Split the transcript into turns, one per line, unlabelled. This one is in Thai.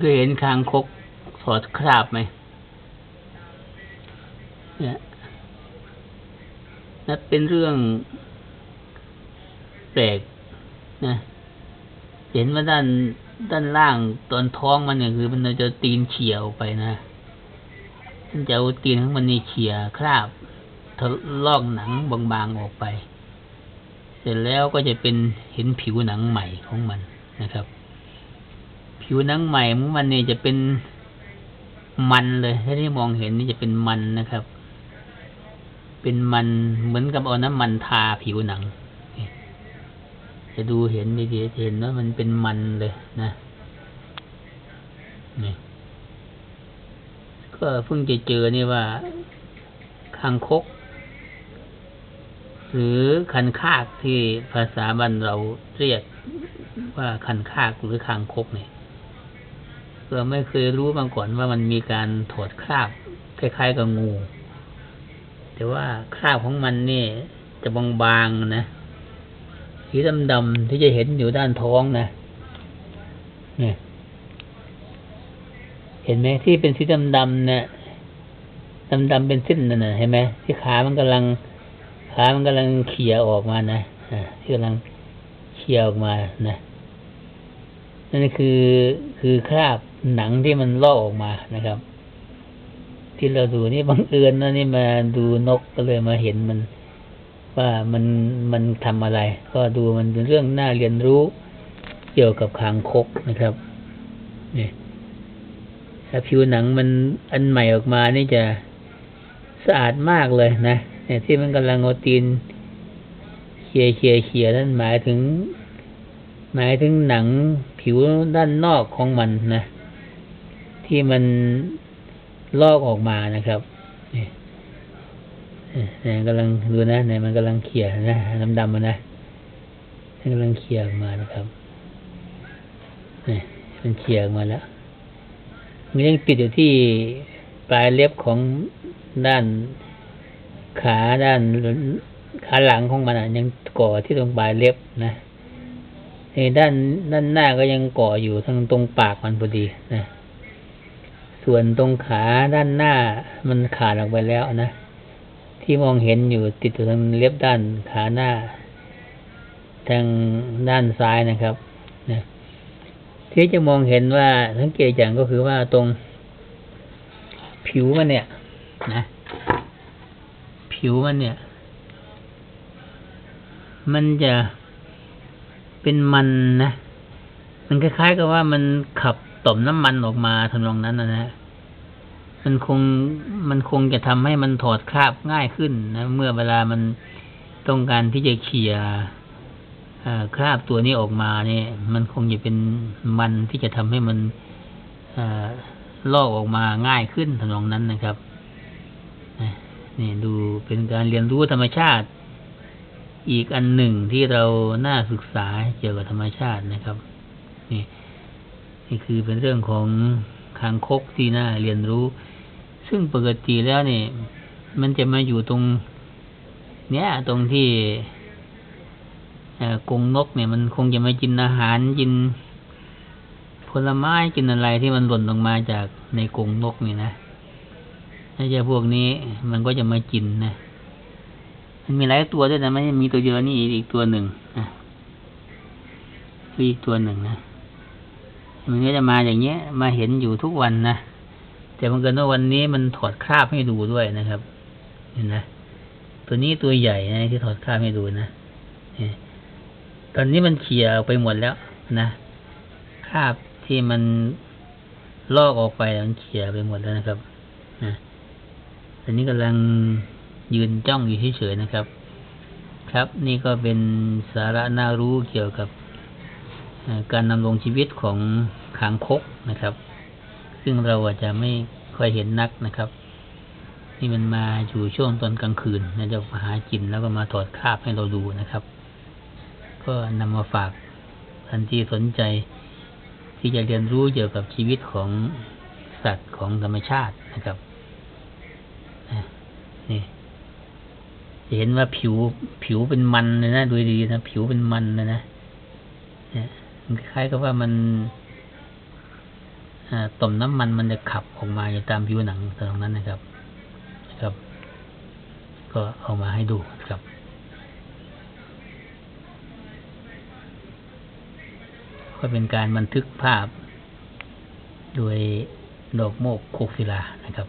เคยเห็นคางคกถอดคราบไหมเนี่ยนับเป็นเรื่องแปลกนะเห็นว่าด้านด้านล่างตอนท้องมันเนี่ยคือ มันจะตีนเฉียวไปนะมันจะเอาตีนของมันนี่เฉียคราบทะลอกหนังบางๆออกไป เสร็จแล้วก็จะเป็นเห็นผิวหนังใหม่ของมันนะครับ ผิวหนังใหม่ของมันเนี่ยจะเป็นมันเลย ถ้าที่มองเห็นนี่จะเป็นมันนะครับ เป็นมันเหมือนกับเอาน้ำมันทาผิวหนัง จะดูเห็นดีๆเห็นว่ามันเป็นมันเลยนะนี่ก็เพิ่งจะเจอนี่ว่าคางคก หรือคันคากที่ภาษาบ้านเราเรียกว่าคันคากหรือคางคกเนี่ย ก็ไม่เคยรู้มาก่อนว่ามันมีการถอดคราบคล้ายๆกับงู แต่ว่าคราบของมันนี่จะบางๆนะสีดำๆที่จะเห็นอยู่ด้านท้องนะเนี่ยเห็นไหมที่เป็นสีดำๆเนี่ยดำๆเป็นเส้นนั่นนะเห็นไหมที่ขามันกำลังขามันกำลังเขี่ยออกมานะอ่าที่กำลังเขี่ยออกมานะนั่นคือคือคราบ หนังที่มันลอกออกมานะครับ ที่เราดูนี่บังเอิญนะนี่มาดูนกก็เลยมาเห็นมัน ว่ามันมันทำอะไร ก็ดูมันเป็นเรื่องน่าเรียนรู้เกี่ยวกับคางคกนะครับนี่ถ้าผิวหนังมันอันใหม่ออกมานี่จะสะอาดมากเลยนะเนี่ยที่มันกำลังเอตีนเคียเคียเคียนั่นหมายถึง หมายถึงหนังผิวด้านนอกของมันนะ ที่มันลอกออกมานะครับนี่เนี่ยกำลังดูนะเนี่ยมันกำลังเขี่ยนะดำๆมันนะมันกำลังเขี่ยออกมานะครับนี่มันเขี่ยออกมาแล้วมันยังติดอยู่ที่ปลายเล็บของด้านขาด้านขาหลังของมันอะยังก่อที่ตรงปลายเล็บนะในด้านด้านหน้าก็ยังก่ออยู่ทั้งตรงปากมันพอดีนะ ส่วนตรงขาด้านหน้ามันขาดออกไปแล้วนะ ที่มองเห็นอยู่ติดอยู่ทางเล็บด้านขาหน้า ทางด้านซ้ายนะครับนะที่จะมองเห็นว่าสังเกตอย่างก็คือว่าตรง ผิวมันเนี่ย นะ ผิวมันเนี่ย มันจะเป็นมันนะมันคล้ายๆกับว่ามันขับ ต่อมน้ำมันออกมาทำนองนั้นนะนะมันคงมันคงจะทำให้มันถอดคราบง่ายขึ้นนะ เมื่อเวลามันต้องการที่จะเขี่ยคราบตัวนี้ออกมาเนี่ย มันคงจะเป็นมันที่จะทำให้มันลอกออกมาง่ายขึ้นทำนองนั้นนะครับนี่ดูเป็นการเรียนรู้ธรรมชาติ อีกอันหนึ่งที่เราน่าศึกษาเกี่ยวกับธรรมชาตินะครับ นี่ นี่คือเป็นเรื่องของคางคกที่น่าเรียนรู้ ซึ่งปกติแล้วเนี่ยมันจะมาอยู่ตรง เนี้ยตรงที่กรงนกเนี่ยมันคงจะมากินอาหารกินผลไม้กินอะไรที่มันหล่นลงมาจากในกรงนกนี่นะถ้าจะพวกนี้มันก็จะมากินนะ มันมีหลายตัวด้วยนะไม่มีตัวเดียวนี่อีกตัวหนึ่งนะอีกตัวหนึ่งนะ มันก็จะมาอย่างเงี้ย มาเห็นอยู่ทุกวันนะแต่บางเกินว่าวันนี้มันถอดคราบให้ดูด้วยนะครับ เห็นนะตัวนี้ตัวใหญ่นะที่ถอดคราบให้ดูนะตอนนี้มันเขี่ยไปหมดแล้วนะคราบที่มันลอกออกไปมันเขี่ยไปหมดแล้วนะครับนะตอนนี้กำลังยืนจ้องอยู่เฉยๆนะครับ ครับ นี่ก็เป็นสาระน่ารู้เกี่ยวกับ การนำลงชีวิตของขางคกนะครับ ซึ่งเราอาจจะไม่ค่อยเห็นนักนะครับ นี่มันมาอยู่ช่วงตอนกลางคืนนะจะมาหากินแล้วก็มาถอดคาบให้เราดูนะครับ ก็นำมาฝากทันที่สนใจ ที่จะเรียนรู้เกี่ยวกับชีวิตของสัตว์ของธรรมชาตินะครับนี่จะเห็นว่าผิวผิวเป็นมันเลยนะดูดีนะ ผิวเป็นมันเลยนะ เนี่ย มันคล้ายกับว่ามันต่อมน้ำมันมันจะขับออกมาอยู่ตามผิวหนังตรงนั้นนะครับนะครับ ก็เอามาให้ดูครับก็เป็นการบันทึกภาพ โดยดอกโมกโคกศิลานะครับ